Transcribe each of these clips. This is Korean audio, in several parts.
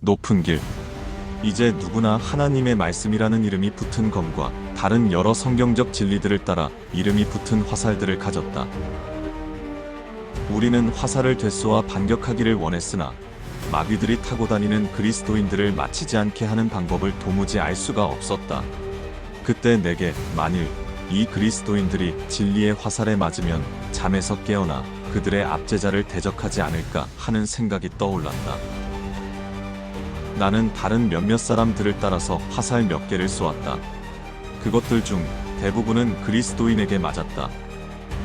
높은 길. 이제 누구나 하나님의 말씀이라는 이름이 붙은 검과 다른 여러 성경적 진리들을 따라 이름이 붙은 화살들을 가졌다. 우리는 화살을 되쏘아 반격하기를 원했으나 마귀들이 타고 다니는 그리스도인들을 맞히지 않게 하는 방법을 도무지 알 수가 없었다. 그때 내게 만일 이 그리스도인들이 진리의 화살에 맞으면 잠에서 깨어나 그들의 압제자를 대적하지 않을까 하는 생각이 떠올랐다. 나는 다른 몇몇 사람들을 따라서 화살 몇 개를 쏘았다. 그것들 중 대부분은 그리스도인에게 맞았다.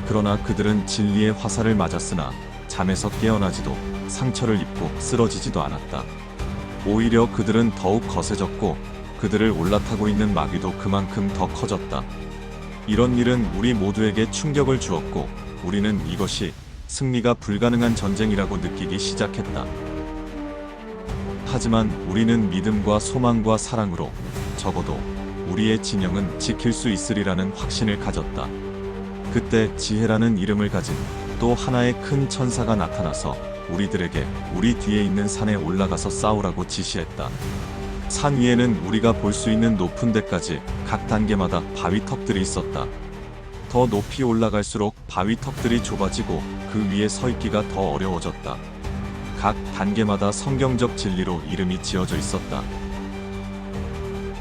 그러나 그들은 진리의 화살을 맞았으나 잠에서 깨어나지도 상처를 입고 쓰러지지도 않았다. 오히려 그들은 더욱 거세졌고 그들을 올라타고 있는 마귀도 그만큼 더 커졌다. 이런 일은 우리 모두에게 충격을 주었고 우리는 이것이 승리가 불가능한 전쟁이라고 느끼기 시작했다. 하지만 우리는 믿음과 소망과 사랑으로 적어도 우리의 진영은 지킬 수 있으리라는 확신을 가졌다. 그때 지혜라는 이름을 가진 또 하나의 큰 천사가 나타나서 우리들에게 우리 뒤에 있는 산에 올라가서 싸우라고 지시했다. 산 위에는 우리가 볼 수 있는 높은 데까지 각 단계마다 바위 턱들이 있었다. 더 높이 올라갈수록 바위 턱들이 좁아지고 그 위에 서 있기가 더 어려워졌다. 각 단계마다 성경적 진리로 이름이 지어져 있었다.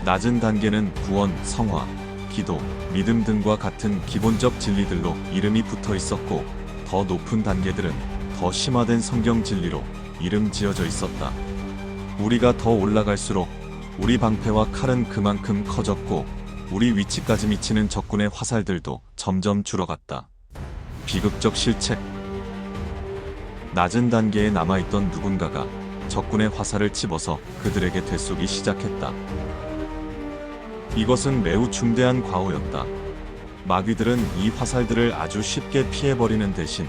낮은 단계는 구원, 성화, 기도, 믿음 등과 같은 기본적 진리들로 이름이 붙어 있었고, 더 높은 단계들은 더 심화된 성경 진리로 이름 지어져 있었다. 우리가 더 올라갈수록 우리 방패와 칼은 그만큼 커졌고, 우리 위치까지 미치는 적군의 화살들도 점점 줄어갔다. 비극적 실책. 낮은 단계에 남아있던 누군가가 적군의 화살을 집어서 그들에게 되쏘기 시작했다. 이것은 매우 중대한 과오였다. 마귀들은 이 화살들을 아주 쉽게 피해버리는 대신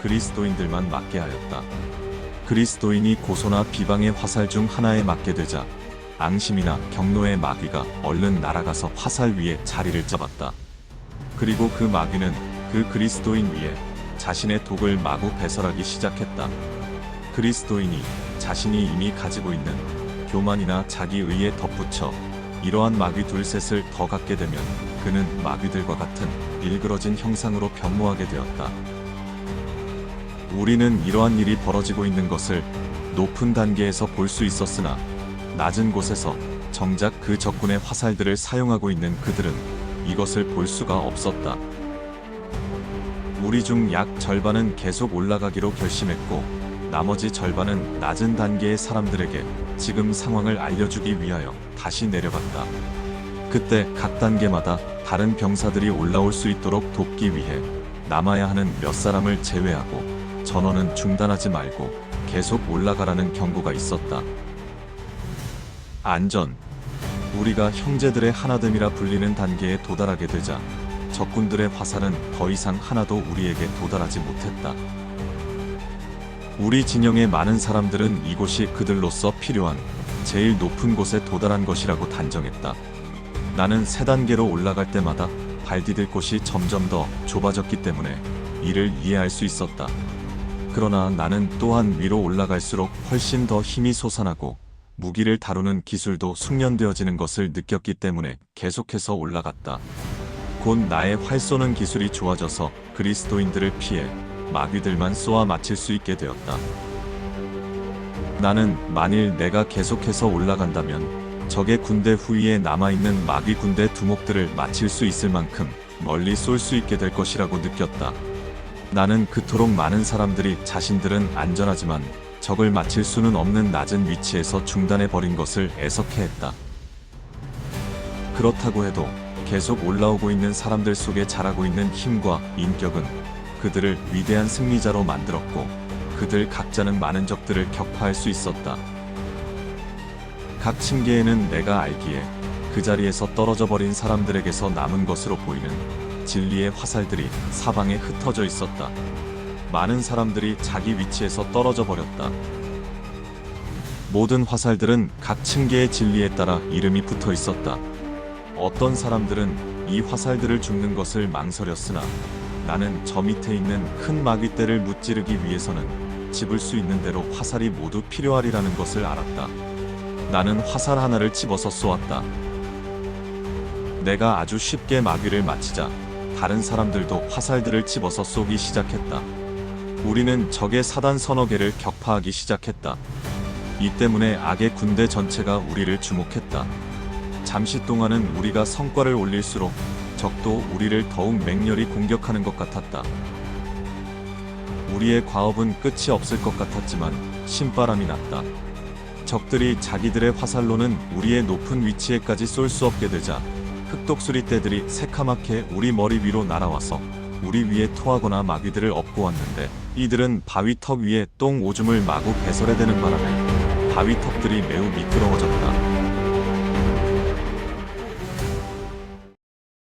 그리스도인들만 맞게 하였다. 그리스도인이 고소나 비방의 화살 중 하나에 맞게 되자 앙심이나 경노의 마귀가 얼른 날아가서 화살 위에 자리를 잡았다. 그리고 그 마귀는 그 그리스도인 위에 자신의 독을 마구 배설하기 시작했다. 그리스도인이 자신이 이미 가지고 있는 교만이나 자기의에 덧붙여 이러한 마귀 둘셋을 더 갖게 되면 그는 마귀들과 같은 일그러진 형상으로 변모하게 되었다. 우리는 이러한 일이 벌어지고 있는 것을 높은 단계에서 볼 수 있었으나 낮은 곳에서 정작 그 적군의 화살들을 사용하고 있는 그들은 이것을 볼 수가 없었다. 우리 중 약 절반은 계속 올라가기로 결심했고 나머지 절반은 낮은 단계의 사람들에게 지금 상황을 알려주기 위하여 다시 내려갔다. 그때 각 단계마다 다른 병사들이 올라올 수 있도록 돕기 위해 남아야 하는 몇 사람을 제외하고 전원은 중단하지 말고 계속 올라가라는 경고가 있었다. 안전. 우리가 형제들의 하나됨이라 불리는 단계에 도달하게 되자 적군들의 화살은 더 이상 하나도 우리에게 도달하지 못했다. 우리 진영의 많은 사람들은 이곳이 그들로서 필요한 제일 높은 곳에 도달한 것이라고 단정했다. 나는 세 단계로 올라갈 때마다 발 디딜 곳이 점점 더 좁아졌기 때문에 이를 이해할 수 있었다. 그러나 나는 또한 위로 올라갈수록 훨씬 더 힘이 솟아나고 무기를 다루는 기술도 숙련되어지는 것을 느꼈기 때문에 계속해서 올라갔다. 곧 나의 활 쏘는 기술이 좋아져서 그리스도인들을 피해 마귀들만 쏘아 맞힐 수 있게 되었다. 나는 만일 내가 계속해서 올라간다면 적의 군대 후위에 남아있는 마귀 군대 두목들을 맞힐 수 있을 만큼 멀리 쏠 수 있게 될 것이라고 느꼈다. 나는 그토록 많은 사람들이 자신들은 안전하지만 적을 맞힐 수는 없는 낮은 위치에서 중단해 버린 것을 애석해 했다. 그렇다고 해도 계속 올라오고 있는 사람들 속에 자라고 있는 힘과 인격은 그들을 위대한 승리자로 만들었고 그들 각자는 많은 적들을 격파할 수 있었다. 각 층계에는 내가 알기에 그 자리에서 떨어져 버린 사람들에게서 남은 것으로 보이는 진리의 화살들이 사방에 흩어져 있었다. 많은 사람들이 자기 위치에서 떨어져 버렸다. 모든 화살들은 각 층계의 진리에 따라 이름이 붙어 있었다. 어떤 사람들은 이 화살들을 줍는 것을 망설였으나 나는 저 밑에 있는 큰 마귀떼를 무찌르기 위해서는 집을 수 있는 대로 화살이 모두 필요하리라는 것을 알았다. 나는 화살 하나를 집어서 쏘았다. 내가 아주 쉽게 마귀를 맞히자 다른 사람들도 화살들을 집어서 쏘기 시작했다. 우리는 적의 사단 서너 개를 격파하기 시작했다. 이 때문에 악의 군대 전체가 우리를 주목했다. 잠시 동안은 우리가 성과를 올릴수록 적도 우리를 더욱 맹렬히 공격하는 것 같았다. 우리의 과업은 끝이 없을 것 같았지만 신바람이 났다. 적들이 자기들의 화살로는 우리의 높은 위치에까지 쏠 수 없게 되자 흑독수리 떼들이 새카맣게 우리 머리 위로 날아와서 우리 위에 토하거나 마귀들을 업고 왔는데 이들은 바위턱 위에 똥 오줌을 마구 배설해대는 바람에 바위턱들이 매우 미끄러워졌다.